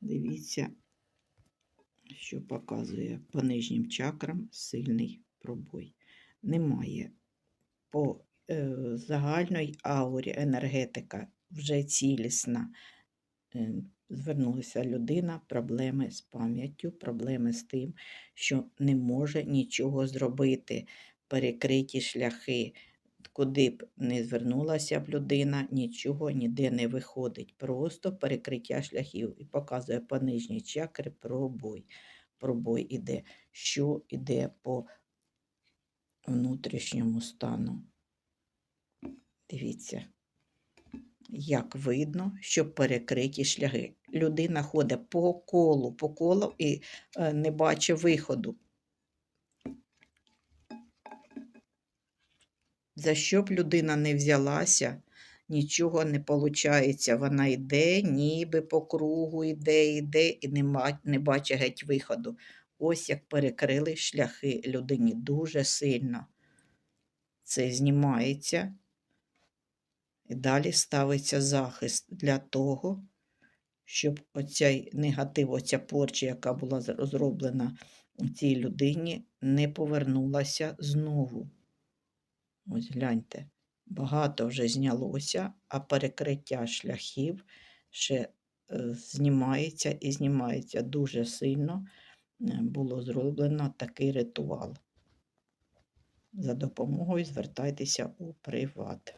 Дивіться, що показує по нижнім чакрам сильний пробой. Немає по е, загальної аурі енергетика вже цілісна. Е, Звернулася людина, проблеми з пам'яттю, проблеми з тим, що не може нічого зробити, перекриті шляхи. Куди б не звернулася б людина, нічого ніде не виходить. Просто перекриття шляхів. І показує по нижній чакрі пробой. Пробой іде. Що іде по внутрішньому стану. Дивіться, як видно, що перекриті шляхи. Людина ходить по колу, по колу і е, не бачить виходу. За що б людина не взялася, нічого не виходить. Вона йде, ніби по кругу йде, йде і не, ма- не бачить геть виходу. Ось як перекрили шляхи людині дуже сильно. Це знімається. І далі ставиться захист для того, щоб оцей негатив, оця порча, яка була зро- зроблена цій людині, не повернулася знову. Ось гляньте, багато вже знялося, а перекриття шляхів ще е, знімається і знімається дуже сильно. е, Було зроблено такий ритуал. За допомогою звертайтеся у приват.